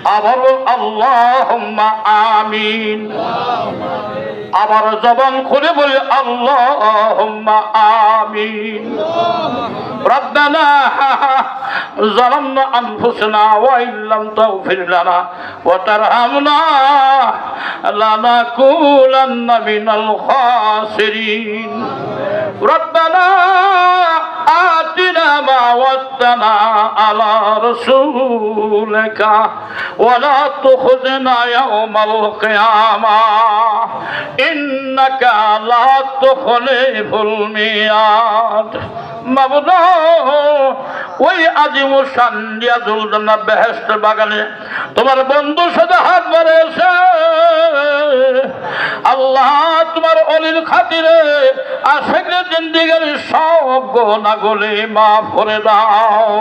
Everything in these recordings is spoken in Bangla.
আবার আল্লাহ আমিন আবার জবান খুলে বলি আল্লাহ আমিন ربنا ظلمنا أنفسنا وإن لم تغفر لنا وترحمنا لنكونن من الخاسرين ربنا آتنا ما وعدتنا على رسولك ولا تخزنا يوم القيامة إنك لا تخلف الميعاد مبلغ ওই আজিমু সান্দিয়া জুলদানা বেহেস্ট বাগানে তোমার বন্ধুর সাথে হাত বাড়িয়েছে আল্লাহ তোমার অলির খাতিরে আশেখে জিন্দিগির সব গলে মাফ করে দাও।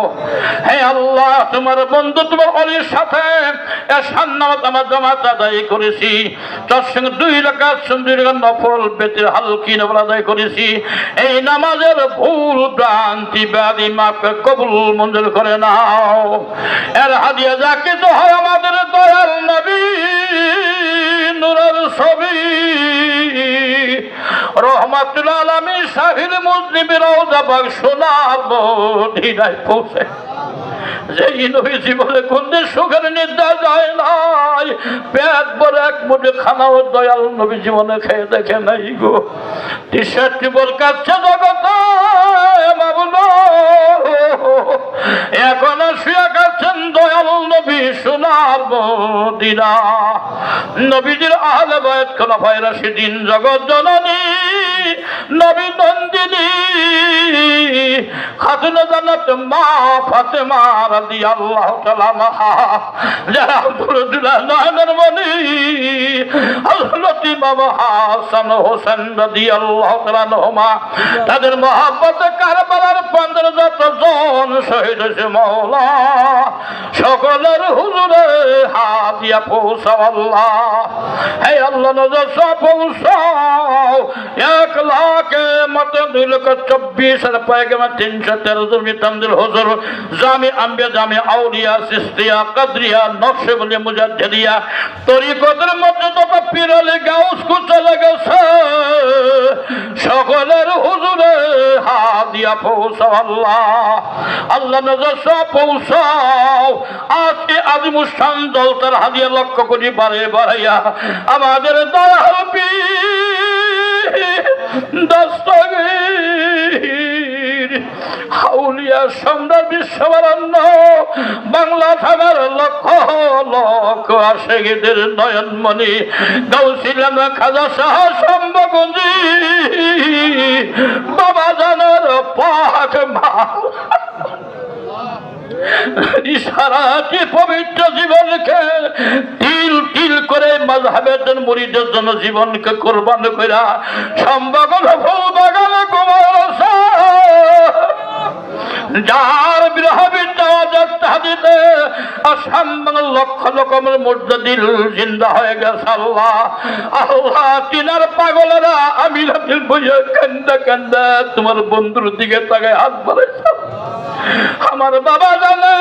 হে আল্লাহ তোমার বন্ধু তোমার অলির সাথে এ নামাজ আমার জমাত আদায় করেছি। তার সঙ্গে দুই রাকাত রাকাত নফল বেতের হালকি নফল আদায় করেছি। এই নামাজের ভুল ভ্রান্তি ব্যাধি মাপকে কবুল মঞ্জুর করে নাও। এর হাদিয়া যা কিছু হয় আমাদের দয়াল নবী, নুরের ছবি। রহমাতুল্লাহ আলমী সাহিল মুসলিমের রওজাবাগ শোনাবো ঢিলাই পৌঁছে। যেই নবী জীবনে কোনদিন সুখের নিদ্রা যায় নাই। পেট বড় এক মুঠে খানাও দয়াল নবী জীবনে খেয়ে দেখে নাই গো। টি শার্টটি বল কাচ্ছে জগত, বাবুলো। সোনার দিনা নবীজির আহলে বয়স খোলাফায় রাশিদিন জগৎ জননী, নবী নন্দিনী। খাতুনা জান্নাত মা ফাতেমা যারা নয়নের মনি হযরত ইমাম হাসান হোসেন রাদিয়াল্লাহু তাআলা তাদের মহব্বতে কারবালার পন্দর যত জন শহীদ হয়েছে মৌলা সকলের হুজুরে হাতিয়া পৌঁছাও হে আল্লাহ, নজর এক লাখে দুই লক্ষ চব্বিশ আর পায়গামা তিনশো তেরো জন তামদিল হুজুর, জামি আম্বিয়া, জামি আউলিয়া, সিস্তিয়া, কাদরিয়া নকশে বলে মুজাদ্দিয়া তরিকতের মধ্যে যত পিরলে গাউস, কুচলে গেছে সকলের হুজুরে হাত দিয়া পৌঁছাও আল্লাহ। আল্লাহ নজর পৌঁছাও। আজকে আদিমুস্থান দলতার হাদিয়া লক্ষ্য করি বারে বাড়াইয়া আমাদের দয়াল দস্তগীর হাউলিয়া সম্রাট বিশ্ববরণ্য, বাংলা থাকার লক্ষ লক্ষ আশেগীদের নয়নমণি গৌসিলাম খাজা শাহ সম্ভগঞ্জি বাবা জানার পাক মা পবিত্র জীবনকে তিল তিল করে মজহাবের জন্য মুড়িদের জন্য জীবনকে কোরবান করে সম্ভব ফুল বাগানে যার লক্ষ রকমের মুদ্দিল জিন্দা হয়ে গেছে আল্লাহ। আল্লাহ তিনার পাগলেরা আমি রাতির বইয়া কান্দা কান্দা তোমার বন্ধুর দিকে তাকায় হাত বাড়াইছে। আমার বাবা জানে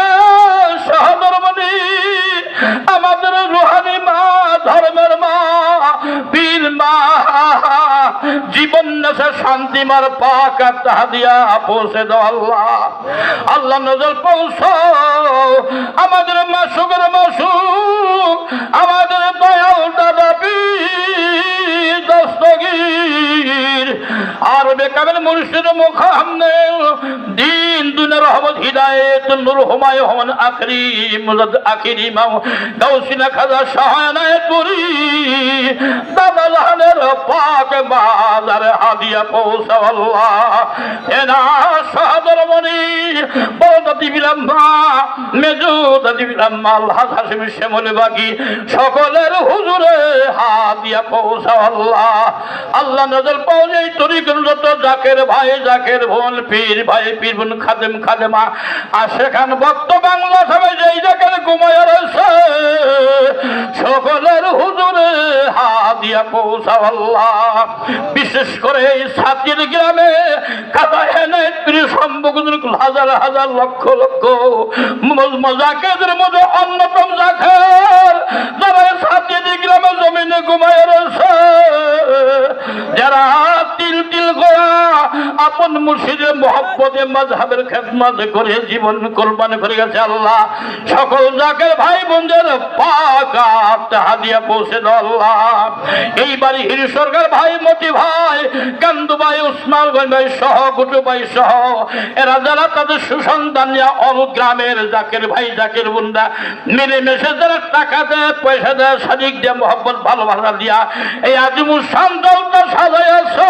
সহধর্মণি আমাদের রুহানি মা, ধর্মের মা বীর মা, জীবন নেশে, শান্তি মার পাক আর তাহা দিয়া পৌঁছে দাও আল্লাহ। আল্লাহ নজর পৌঁছাও। আমাদের মাসুকের মাসু আমাদের দয়াল দাদা বীর আর বেকাবের মুর্শিদ মুখামনে দিন দুনের রহমত, হিদায়ত, নূর, হুমায়ুন হন আখরি মুজাদ আখিরি মাও গাউসিনা খাজা সহায়নায় পুরি দাদা জাহানের পাক বাজার হাদিয়া পৌঁছাল্লাহ এনা সাদর সকলের হুজুরে হাদিয়া পৌঁছাও আল্লাহ। আল্লাহ নজর পৌঁছে যত জাকের ভাই, জাকের বোন, পীর ভাই, পীর বোন, খাদেম, খাদেমা। আর সেখান ভক্ত বাংলা সবাই যেই জাকের ঘুমায় গিয়া পৌঁছাওয়াল্লাহ। বিশেষ করে এই সাতির গ্রামে কাদা এনে হাজার হাজার লক্ষ লক্ষ মজাকেদের মধ্যে অন্যতম জাকের যারা সাতির গ্রামে জমিনে ঘুমায় রয়েছে খেদমতে মজহাবের খেদমত করে জীবন কোরবান করে গেছে আল্লাহ। সকল জাকের ভাই বোনদের পাকাত হাদিয়া পৌঁছে আল্লাহ। এইবারই হির সরকার ভাই, মতি ভাই কান্দু ভাই উসমান গঞ্জ ভাই সহ, গুটু ভাই সহ, এরা যারা তাদের সুসন্তান অল গ্রামের জাকের ভাই, জাকের বুন্দা মিলেমিশে যারা টাকা দেয়, পয়সা দেয় মোহাম্মত ভালোবাসা দিয়া, এই আজিমুর সাজাইছে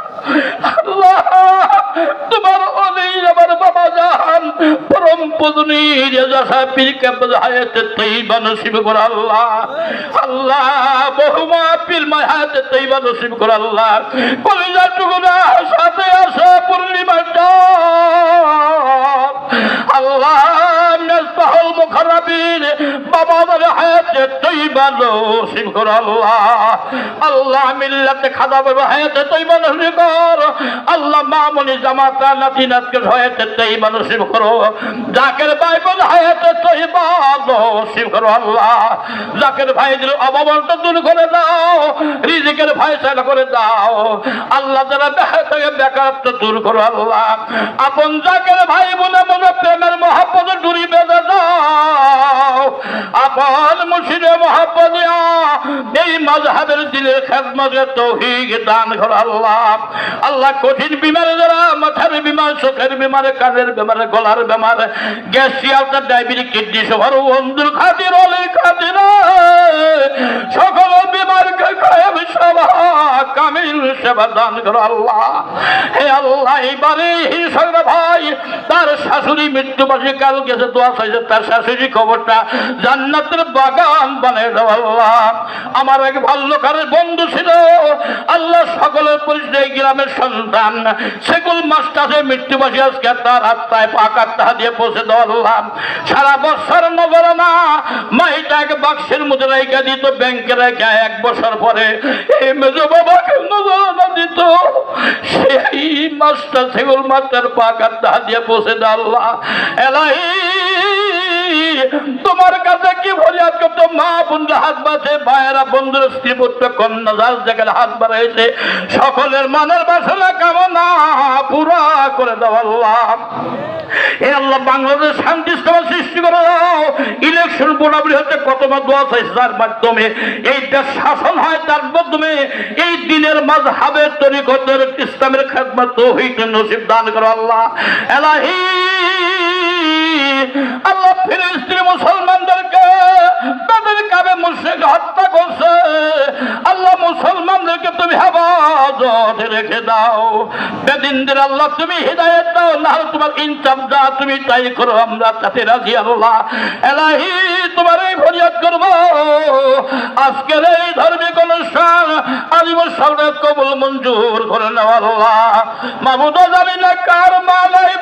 তোমার অনেই আমার বাবা জাহান, পরম পদনী রেজা সাহেব পীর কেবল হায়াতে তৈবা করে আল্লাহ। আল্লাহ বহুমা পীর মায় হায়াতে তৈবা নসিব করে আল্লাহ। কলিজা টুকুনা সাথে আল্লাহ মেজবাহুল মুখারাবিন বাবা আমার হায়াতে তৈবা নসিব করে আল্লাহ আল্লাহ মিল্লাতে খাদা বাবা হায়াতে তৈবা নসিব কর আল্লাহ মামনি জামাতা নাতি নাতকে হায়াতে তৈবা নসিব করো জাকের বাইবেল হায়াতে তৈবা নসিব করো আল্লাহ জাকের ভাইদের অবমানটা দূর করে দাও, রিজিকের ফয়সালা করে দাও। আল্লাহ যারা থেকে বেকারত্ব দূর করো, আল্লাহ। আপন জাকের ভাই বলে মনে প্রেমের মহাপদ ডুরি বেঁধে দাও আপন মুর্শিদে মহাপদ এই মজহাবের দিলের খেদমতের তৌহিক দান করো আল্লাহ। আল্লাহ কঠিন বিমারে যারা, মাথার বিমার, চোখের বিমারে, কানের বিমারে, গলার বিমার, গ্যাস সিয়ালটার ডায়াবেটিক, কিডনি সবার বন্ধুর খাতির অলি খাতির, সকল বিমারকে কায়েম সেবা, কামিল সেবা দান করো আল্লাহ। হে আল্লাহ, এইবারে হিংসর ভাই, তার শাশুড়ি মৃত্যু বাসী কাল গেছে, দোয়া চাইছে তার শাশুড়ি খবরটা জান্নাতের বাগান বানিয়ে দাও আল্লাহ। আমার এক ভাল্যকারের বন্ধু ছিল, আল্লাহ সকলের পরিচয় গ্রামের সন্তান। সেগুল মাস্টারে মৃত্যুবাসী আজকে তার আত্মায় পাকার তাহা দিয়ে পৌঁছে দাও আল্লাহ। সারা বছর নগর না মাইটাকে বাক্সের মধ্যে রেখে দিত, ব্যাংকে রেখে এক বছর পরে এই মেজো বাবাকে নজরানা দিত। সেই মাস্টার সেগুল মাস্টার পাকার তাহা দিয়ে পৌঁছে দাও আল্লাহ। এলাই তোমার কাছে কি ফরিয়াদ করতো মা বন্ধু হাত বাঁধে, ভাইয়েরা, বন্ধুর, স্ত্রী, পুত্র, কন্যা, যার যেখানে হাত বাড়াইছে, সকলের মনের বাসনা কামনা পুরা করে দাও আল্লাহ। বাংলাদেশ শান্তি সভা সৃষ্টি করে দাও। ইলেকশন হচ্ছে দোয়া চাইছে মাধ্যমে। এই শাসন হয় তার মাধ্যমে। এই দিনের মাঝ হাবের তরিকতের ইসলামের খেদমত তৌহিদ নসিব দান করো আল্লাহ। আল্লাহ ফিলিস্তিনি মুসলমানদেরকে তাদের কাবে মুশ্রিক হত্যা করছে। আল্লাহ মুসলমানদেরকে তুমি হেফাজতে রেখে দাও। বেদিনদের আল্লাহ তুমি হৃদায়ত দাও না তোমার ইনসাফ যা তুমি তাই করো। আমরা তাতে রাজি, আল্লাহ। এলাহি, তোমার এই ফরিয়াদ করব। আজকের এই ধার্মিক অনুষ্ঠান আলিম সামনের কবুল মঞ্জুর করে নেওয়া আল্লাহ। মামুদ জানি না কার বাবা নাই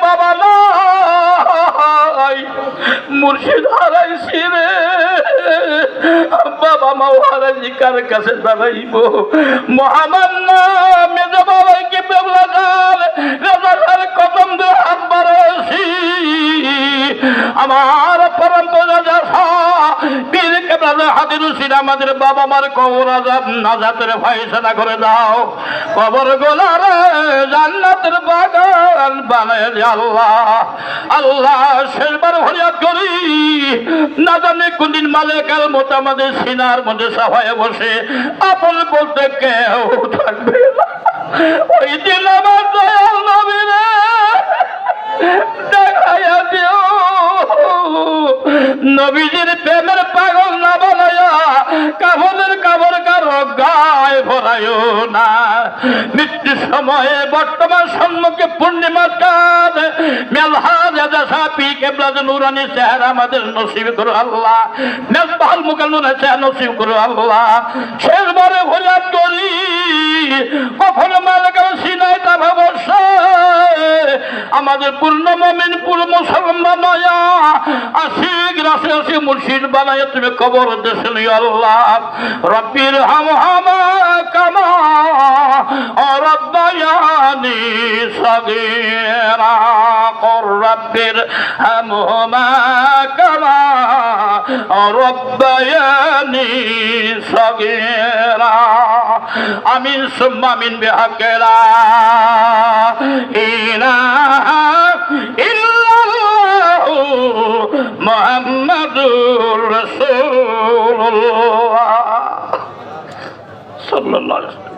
মুর্শিদ হারাইছি রে বাবা মা হারাইছি কার কাছে দাঁড়াইব। মহামান্য মেজ বাবাইকে বেবলা গাল, রাজার কদম দিয়ে হাত বাড়াইছি। আমার কেবলা হাতির আমাদের বাবা মার কবর আজাব, নাজাতের ফাইসলা করে দাও। কবর গোলারে জান্নাতের বাগান বানায় আল্লাহ। আল্লাহ শেষবার ফরিয়াদ করি। না জানি কোনদিন মালেকাল মতো আমাদের সিনার মধ্যে সভায় বসে আপন বলতে কেউ থাকবে ওই দিন আমার দয়াল নবীরে নবীজির প্রেমের পাগল না বলায় কাবলের কাবর কারও গায়ে ভরায় না। পরবর্তী সময়ে বর্তমান সম্মুখে পূর্ণিমা চাঁদ মেলহা রাজা সাপি কেবলাজ নুরানি চেহারা আমাদের নসিব করো আল্লাহ। মেলবাহাল চেহারা নসিব করো আল্লাহ। করি, কখনো আমাদের পূর্ণ মমিন, পূর্ণ মুসলমান মুর্শিদ বানায়, তুমি কবর দেশে আল্লাহ। রব্বির হাম হামা কামা ربياني صغيرا قل رب ارحمهما كما ربياني صغيرا امين ثم امين بحق لا اله الا الله محمد رسول الله صلى الله عليه وسلم